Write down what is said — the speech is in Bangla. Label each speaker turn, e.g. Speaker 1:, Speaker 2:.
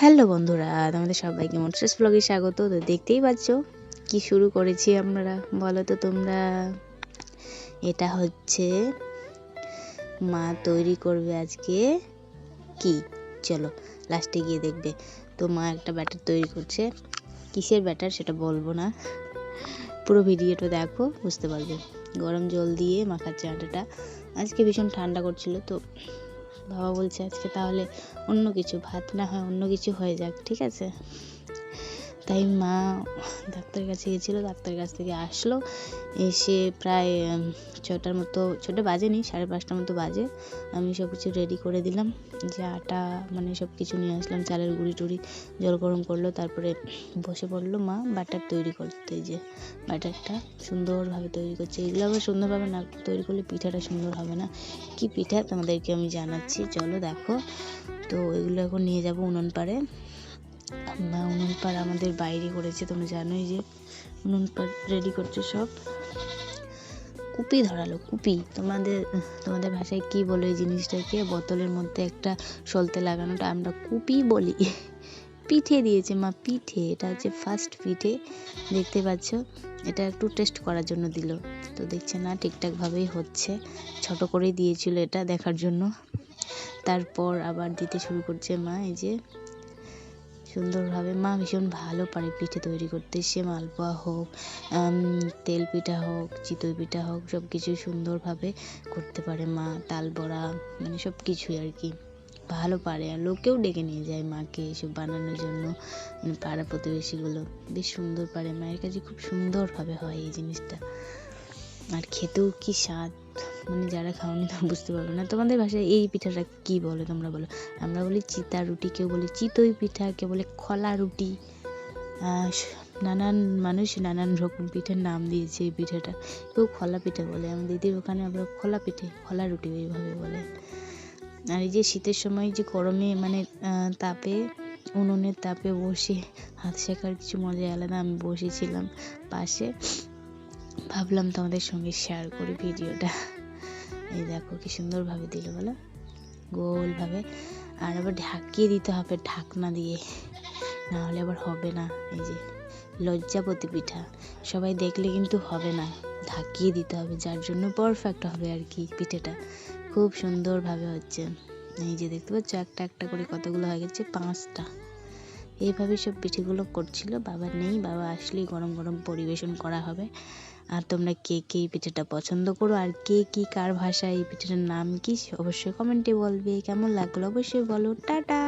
Speaker 1: হ্যালো বন্ধুরা, তোমাদের সবাইকে মোটরস ব্লগে স্বাগত। তো দেখতেই পাচ্ছ, কি শুরু করেছি আমরা, বলো তো তোমরা? এটা হচ্ছে, মা তৈরি করবে আজকে কি? চলো লাস্টে গিয়ে দেখবে। তো মা একটা ব্যাটার তৈরি করছে। কিসের ব্যাটার সেটা বলব না। পুরো ভিডিওটা দেখো, বুঝতে পারবে। গরম জল দিয়ে মাখাচ্ছে আটাটা। আজকে ভীষণ ঠান্ডা করছিল, তো বাবা বলছে আজকে তাহলে অন্য কিছু ভাত না হয় অন্য কিছু হয়ে যাক, ঠিক আছে? তাই মা ডাক্তারের কাছে গেছিল ডাক্তারের কাছ থেকে আসলো। এসে প্রায় ছটার মতো, ছটা বাজেনি, সাড়ে পাঁচটার মতো বাজে। আমি সব কিছু রেডি করে দিলাম। যে আটা মানে সব কিছু নিয়ে আসলাম, চালের গুঁড়ি টুড়ি জল গরম করল, তারপরে বসে পড়ল মা বাটার তৈরি করতে। যে বাটারটা সুন্দরভাবে তৈরি করছে। এগুলো আবার সুন্দরভাবে না, তৈরি করলে পিঠাটা সুন্দর হবে না। কি পিঠা তোমাদেরকে আমি জানাচ্ছি, চলো দেখো। তো এগুলো এখন নিয়ে যাব উনুন পাড়ে। মা উনুন পাড় আমাদের বাইরে করেছে, তোমরা জানোই যে। উনুন পাড় রেডি করছে সব। কুপি ধরালো, কুপি। তোমাদের তোমাদের ভাষায় কি বলো এই জিনিসটাকে? বোতলের মধ্যে একটা সলতে লাগানোটা আমরা কুপি বলি। পিঠে দিয়েছে মা পিঠে, এটা হচ্ছে ফার্স্ট পিঠে। দেখতে পাচ্ছ? এটা একটু টেস্ট করার জন্য দিল। তো দেখছে না ঠিকঠাকভাবেই হচ্ছে। ছোট করেই দিয়েছিল এটা দেখার জন্য। তারপর আবার দিতে শুরু করছে মা, এই যে সুন্দরভাবে, মা ভীষণ ভালো পারে পিঠে তৈরি করতে সে মালপোয়া হোক তেল পিঠা হোক, চিতই পিঠা হোক সব কিছুই সুন্দরভাবে করতে পারে মা। তাল বড়া মানে সব কিছুই আর কি। ভালো পারে আর লোকেও ডেকে নিয়ে যায় মাকে এসব বানানোর জন্য মানে পাড়া প্রতিবেশীগুলো। বেশ সুন্দর পারে, মায়ের কাছে খুব সুন্দরভাবে হয় এই জিনিসটা। আর খেতেও কি স্বাদ। মানে যারা খাওনি তারা বুঝতে পারবে না। তোমাদের ভাষায় এই পিঠাটা কি বলে তোমরা বলো? আমরা বলি চিতা রুটি, কেউ বলে চিতই পিঠা, কেউ বলে খলা রুটি। নানান মানুষ নানান রকম পিঠের নাম দিয়েছে এই পিঠাটা। কেউ খলা পিঠে বলে, আমার দিদির ওখানে আবার খোলা পিঠে, খোলা রুটি এইভাবে বলে। আর এই যে শীতের সময় যে গরমে মানে তাপে, উনুনের তাপে বসে হাত শেখার কিছু মজা আলাদা। আমি বসেছিলাম পাশে। ভাবলাম তোমাদের সঙ্গে শেয়ার করি ভিডিওটা। এই দেখো কি সুন্দরভাবে দিল, বলো? গোলভাবে। আর আবার ঢাকিয়ে দিতে হবে ঢাকনা দিয়ে। না হলে আবার হবে না। এই যে লজ্জাপতি পিঠা সবাই দেখলে কিন্তু হবে না। ঢাকিয়ে দিতে হবে, যার জন্য পারফেক্ট হবে আর কি পিঠেটা। খুব সুন্দরভাবে হচ্ছে। এই যে দেখতে পাচ্ছ, একটা একটা করে কতগুলো হয়ে গেছে? পাঁচটা। এইভাবে সব পিঠেগুলো করছিল। বাবা নেই, বাবা আসলেই গরম গরম পরিবেশন করা হবে। আর তোমরা কে কে এই পিঠেটা পছন্দ করো আর কে কি কার ভাষায় এই পিঠেটার নাম কি অবশ্যই কমেন্টে বলবে। কেমন লাগল অবশ্যই বলো। টাটা!